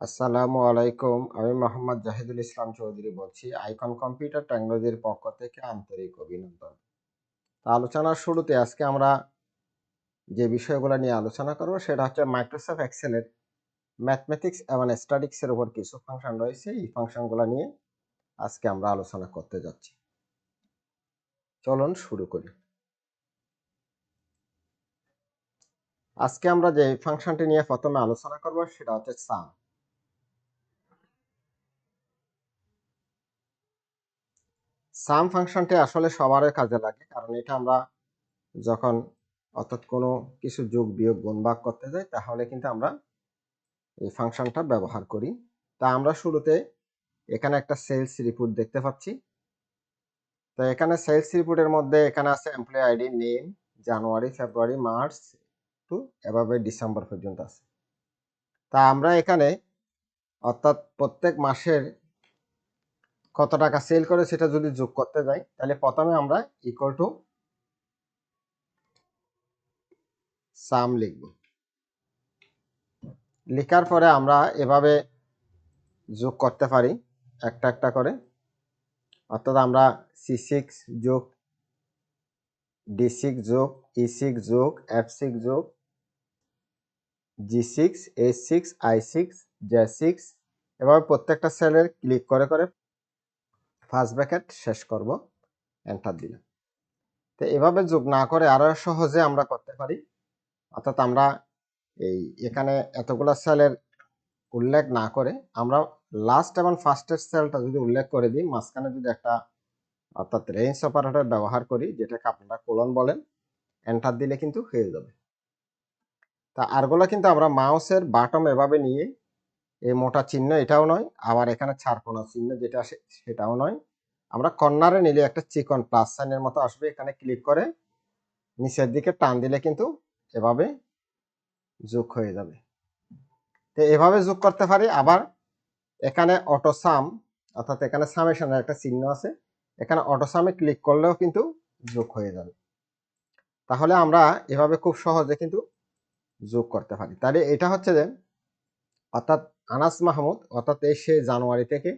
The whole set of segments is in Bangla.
আসসালামু আলাইকুম, আমি মোহাম্মদ জাহিদুল ইসলাম চৌধুরী বলছি আইকন কম্পিউটার টেকনোলজির পক্ষ থেকে আন্তরিক অভিনন্দন। আলোচনার শুরুতে আজকে আমরা যে বিষয়গুলো নিয়ে আলোচনা করব সেটা হচ্ছে মাইক্রোসফট এক্সেলের ম্যাথমেটিক্স এবং স্ট্যাটিক্সের উপর কিছু ফাংশন রয়েছে, এই ফাংশনগুলো নিয়ে আজকে আমরা আলোচনা করতে যাচ্ছি। চলুন শুরু করি। আজকে আমরা যে ফাংশনটি নিয়ে প্রথমে আলোচনা করব সেটা হচ্ছে সাম। সাম ফাংশনটি আসলে সবারই কাজে লাগে। কারণ এটা আমরা যখন অর্থাৎ কোনো কিছু যোগ বিয়োগ গুণ ভাগ করতে যাই, তাহলে কিন্তু আমরা এই ফাংশনটা ব্যবহার করি। তা আমরা শুরুতে এখানে একটা সেলস রিপোর্ট দেখতে পাচ্ছি। তো এখানে সেলস রিপোর্টের মধ্যে এখানে আছে employee ID name January February March to এভাবে ডিসেম্বর পর্যন্ত আছে। তা আমরা এখানে অর্থাৎ প্রত্যেক মাসের কত টাকা সেল করে সেটা যদি যোগ করতে যাই, তাহলে প্রথমে আমরা ইকুয়াল টু সাম লিখব। লেখার পরে আমরা এভাবে যোগ করতে পারি, একটা একটা করে। অর্থাৎ আমরা সি সিক্স যোগ ডি সিক্স যোগ ই সিক্স যোগ এফ সিক্স যোগ G six A six I six J six এভাবে প্রত্যেকটা সেলের ক্লিক করে করে ফার্স্ট ব্র্যাকেট শেষ করব এন্টার দিলাম। তো এভাবে যোগ না করে আরও সহজে আমরা করতে পারি। অর্থাৎ আমরা এই এখানে এতগুলো সেলের উল্লেখ না করে আমরা লাস্ট এবং ফার্স্টের সেলটা যদি উল্লেখ করে দিই, মাঝখানে যদি একটা অর্থাৎ রেঞ্জ অপারেটর ব্যবহার করি, যেটাকে আপনারা কোলন বলেন এন্টার দিলে কিন্তু হয়ে যাবে। তা আরগুলো কিন্তু আমরা মাউসের বাটম এভাবে নিয়ে এই মোটা চিহ্ন এটাও নয়, আবার এখানে ছাড়পোনা চিহ্ন যেটা আসে সেটাও নয়। আমরা কর্নারে নিলে একটা চিকন প্লাস সাইনের মতো আসবে, এখানে ক্লিক করে নিচের দিকে টান দিলে কিন্তু এভাবে যোগ হয়ে যাবে। তো এভাবে যোগ করতে পারি, আবার এখানে অটো সাম অর্থাৎ এখানে সামেশনের একটা চিহ্ন আছে, এখানে অটো সামে ক্লিক করলেও কিন্তু যোগ হয়ে যাবে। তাহলে আমরা এভাবে খুব সহজে কিন্তু যোগ করতে পারি। তাহলে এটা হচ্ছে যে, অর্থাৎ আনাস মাহমুদ, অর্থাৎ সে জানুয়ারি থেকে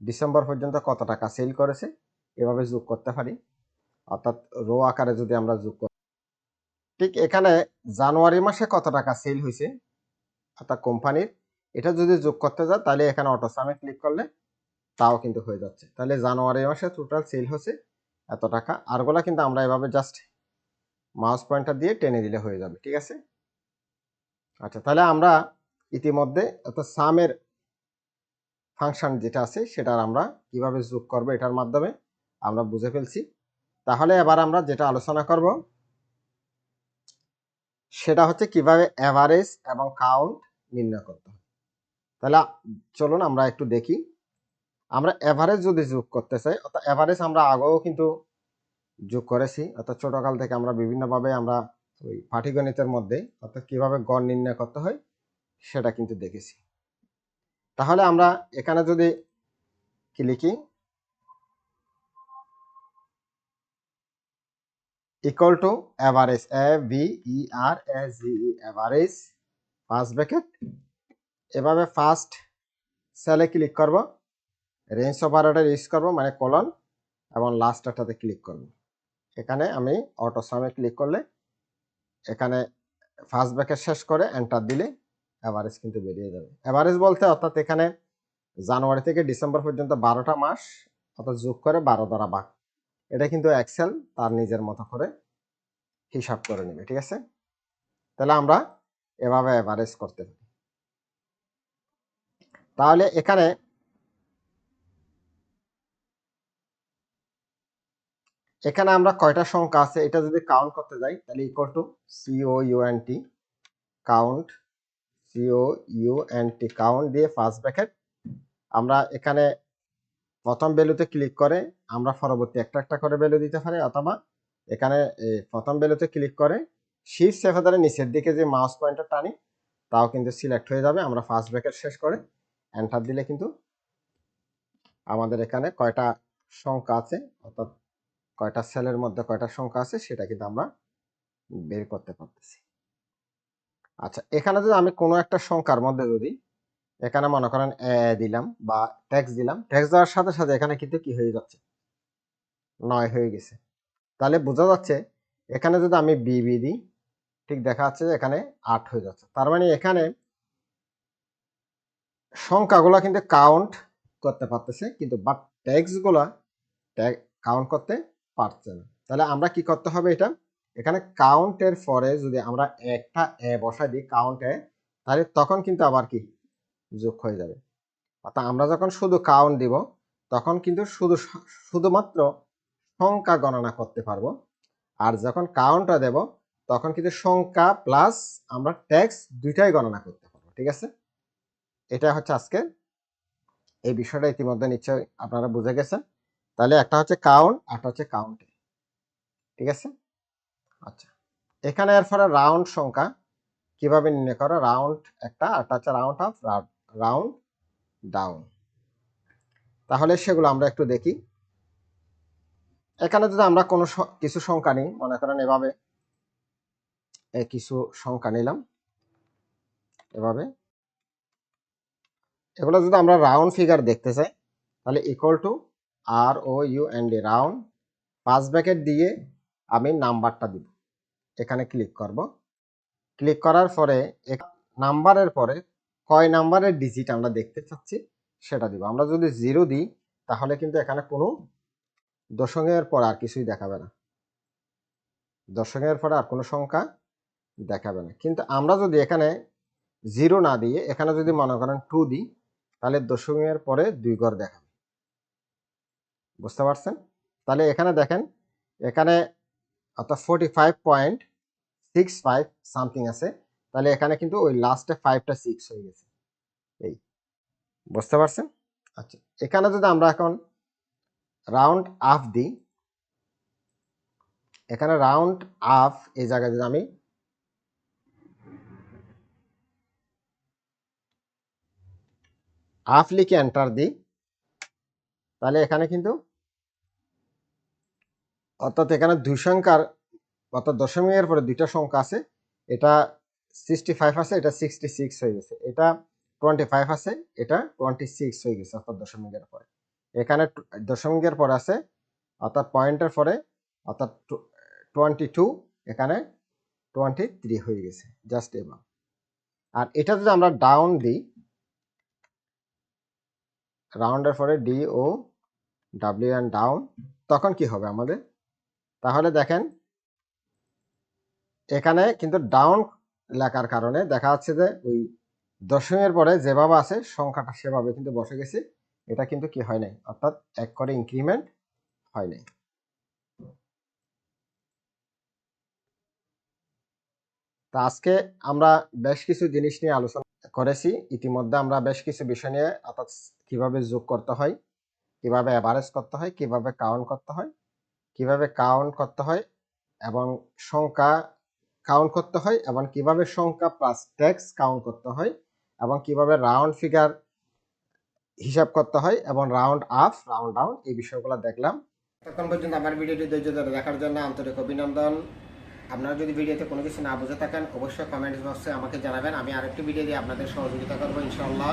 ডিসেম্বর পর্যন্ত কত টাকা সেল করেছে, এভাবে যোগ করতে পারি। অর্থাৎ রো আকারে যদি আমরা যোগ করি, ঠিক এখানে জানুয়ারি মাসে কত টাকা সেল হয়েছে, অর্থাৎ কোম্পানির, এটা যদি যোগ করতে যায় তাহলে এখানে অটো অটোসামে ক্লিক করলে তাও কিন্তু হয়ে যাচ্ছে। তাহলে জানুয়ারি মাসে টোটাল সেল হচ্ছে এত টাকা আরগুলা কিন্তু আমরা এভাবে জাস্ট মাউস পয়েন্টার দিয়ে টেনে দিলে হয়ে যাবে, ঠিক আছে? আচ্ছা তাহলে আমরা ইতিমধ্যে অর্থাৎ সামের ফাংশন যেটা আছে সেটার আমরা কীভাবে যোগ করব এটার মাধ্যমে, আমরা বুঝে ফেলছি। তাহলে এবার আমরা যেটা আলোচনা করব, সেটা হচ্ছে কীভাবে অ্যাভারেজ এবং কাউন্ট নির্ণয় করতে হয়। তাহলে চলুন আমরা একটু দেখি। আমরা অ্যাভারেজ যদি যোগ করতে চাই, অর্থাৎ অ্যাভারেজ আমরা আগেও কিন্তু যোগ করেছি, অর্থাৎ ছোটকাল থেকে আমরা বিভিন্নভাবে আমরা ওই পাটিগণিতের মধ্যে, অর্থাৎ কীভাবে গড় নির্ণয় করতে হয় সেটা কিন্তু দেখেছি। তাহলে আমরা এখানে যদি কি লিখি? Equal to average A V E R S G E average first bracket এভাবে ফার্স্ট সেলে ক্লিক করব। রেঞ্জ অপারেটর ইউজ করব মানে কলন এবং লাস্টটাতে ক্লিক করব। এখানে আমি অটো সামে ক্লিক করলে, এখানে ফার্স্ট ব্র্যাকেট শেষ করে এন্টার দিলে অ্যাভারেজ কিন্তু বেরিয়ে যাবে। অ্যাভারেজ বলতে অর্থাৎ এখানে জানুয়ারি থেকে ডিসেম্বর পর্যন্ত বারোটা মাস, অর্থাৎ যোগ করে বারো দ্বারা ভাগ এটা কিন্তু এক্সেল তার নিজের মতো করে হিসাব করে নেবে, ঠিক আছে? তাহলে আমরা এভাবে অ্যাভারেজ করতে পারি। তাহলে এখানে এখানে আমরা কয়টা সংখ্যা আছে? এটা যদি কাউন্ট করতে যাই, তাহলে equal to C O U N T count C O U N T count দিয়ে ফার্স্ট ব্র্যাকেট আমরা এখানে প্রথম ভ্যালুতে ক্লিক করে আমরা পরবর্তী একটা একটা করে ভ্যালু দিতে পারি, অথবা এখানে প্রথম ভ্যালুতে ক্লিক করে শিফট সেফে ধরে নিচের দিকে যে মাউস পয়েন্টার টানি, তাও কিন্তু সিলেক্ট হয়ে যাবে। আমরা ফার্স্ট ব্র্যাকেট শেষ করে এন্টার দিলে কিন্তু আমাদের এখানে কয়টা সংখ্যা আছে, অর্থাৎ কয়টা সেলের মধ্যে কয়টা সংখ্যা আছে, সেটা কিন্তু আমরা বের করতে পারতেছি। আচ্ছা এখানে যদি আমি কোনো একটা সংখ্যার মধ্যে যদি এখানে মনে করেন এ দিলাম বা ট্যাক্স দিলাম ট্যাক্স দেওয়ার সাথে সাথে এখানে কিন্তু কি হয়ে যাচ্ছে? নয় হয়ে গেছে। তাহলে বোঝা যাচ্ছে এখানে যদি আমি বি বি দিই, ঠিক দেখা যাচ্ছে যে এখানে আট হয়ে যাচ্ছে। তার মানে এখানে সংখ্যাগুলো কিন্তু কাউন্ট করতে পারতেছে, কিন্তু বাট ট্যাক্সগুলো কাউন্ট করতে পারছে না। তাহলে আমরা কি করতে হবে এটা? এখানে কাউন্টের পরে যদি আমরা একটা এ বসাই দিই কাউন্টে তাহলে তখন কিন্তু আবার কি? যোগ হয়ে যাবে। অর্থাৎ আমরা যখন শুধু কাউন্ট দিব, তখন কিন্তু শুধু শুধুমাত্র সংখ্যা গণনা করতে পারব। আর যখন কাউন্টটা দেব, তখন কিন্তু সংখ্যা প্লাস আমরা ট্যাক্স দুইটাই গণনা করতে পারব, ঠিক আছে? এটা হচ্ছে আজকে। এই বিষয়টা ইতিমধ্যে নিশ্চয়ই আপনারা বুঝে গেছেন। তাহলে একটা হচ্ছে কাউন্ট একটা হচ্ছে কাউন্টে ঠিক আছে? আচ্ছা। এখানে এর ফলে রাউন্ড সংখ্যা কীভাবে নির্ণয় করো? রাউন্ড একটা, আর রাউন্ড অফ রাউন্ড ডাউন তাহলে সেগুলো আমরা একটু দেখি। এখানে যদি আমরা কোনো কিছু সংখ্যা নিই, মনে করেন এভাবে কিছু সংখ্যা নিলাম, এভাবে। এগুলো যদি আমরা রাউন্ড ফিগার দেখতে চাই, তাহলে equal to R O U and A round পাঁচ ব্যাকেট দিয়ে আমি নাম্বারটা দিব। এখানে ক্লিক করব। ক্লিক করার পরে এক নাম্বারের পরে কয় নাম্বারের ডিজিট আমরা দেখতে চাচ্ছি সেটা দিব। আমরা যদি জিরো দিই, তাহলে কিন্তু এখানে কোনো দশকের পর আর কিছুই দেখাবে না। দশকের পরে আর কোনো সংখ্যা দেখাবে না। কিন্তু আমরা যদি এখানে জিরো না দিয়ে এখানে যদি মনে করেন টু দিই, তাহলে দশকের পরে দুই ঘর দেখাবে। বুঝতে পারছেন? তাহলে এখানে দেখেন, এখানে অর্থাৎ forty five point six five something আছে। তাহলে এখানে কিন্তু ওই লাস্টে ফাইভটা সিক্স হয়ে গেছে। এই, বুঝতে পারছেন? আচ্ছা এখানে যদি আমরা এখন রাউন্ড আফ দিই, এখানে রাউন্ড আফ এই জায়গায় যদি আমি আফ লিখে এন্টার দিই, তাহলে এখানে কিন্তু অর্থাৎ এখানে দুই সংখ্যার অর্থাৎ দশমিকের পরে দুইটা সংখ্যা আছে, এটা সিক্সটি ফাইভ আছে, এটা সিক্সটি সিক্স হয়ে গেছে। এটা টোয়েন্টি ফাইভ আছে, এটা টোয়েন্টি সিক্স হয়ে গেছে অর্থাৎ দশমিকের পরে। এখানে দশমিকের পরে আছে, অর্থাৎ পয়েন্টের পরে, অর্থাৎ টোয়েন্টি টু এখানে টোয়েন্টি থ্রি হয়ে গেছে জাস্ট এবার আর এটা যদি আমরা ডাউন দিই রাউন্ডের পরে D O W N down তখন কি হবে আমাদের? তাহলে দেখেন, এখানে কিন্তু ডাউন লেখার কারণে দেখা যাচ্ছে যে ওই দশমের পরে যেভাবে আছে সংখ্যাটা সেভাবে কিন্তু বসে গেছে। এটা কিন্তু কি হয় নাই? অর্থাৎ এক করে ইনক্রিমেন্ট হয় নাই। তা আজকে আমরা বেশ কিছু জিনিস নিয়ে আলোচনা করেছি। ইতিমধ্যে আমরা বেশ কিছু বিষয় নিয়ে অর্থাৎ কীভাবে যোগ করতে হয়, কীভাবে অ্যাভারেজ করতে হয়, কীভাবে কাউন্ট করতে হয়। কীভাবে কাউন্ট করতে হয় এবং সংখ্যা কাউন্ট করতে হয় এবং কীভাবে সংখ্যা প্লাস ট্যাক্স কাউন্ট করতে হয় এবং কীভাবে রাউন্ড ফিগার হিসাব করতে হয় এবং রাউন্ড আপ রাউন্ড ডাউন এই বিষয়গুলো দেখলাম। তখন পর্যন্ত আমার ভিডিওটি ধৈর্য ধরে দেখার জন্য আন্তরিক অভিনন্দন। আপনারা যদি ভিডিওতে কোনো কিছু না বুঝে থাকেন, অবশ্যই কমেন্ট বক্সে আমাকে জানাবেন। আমি আরেকটি ভিডিও দিয়ে আপনাদের সহযোগিতা করব ইনশাআল্লাহ।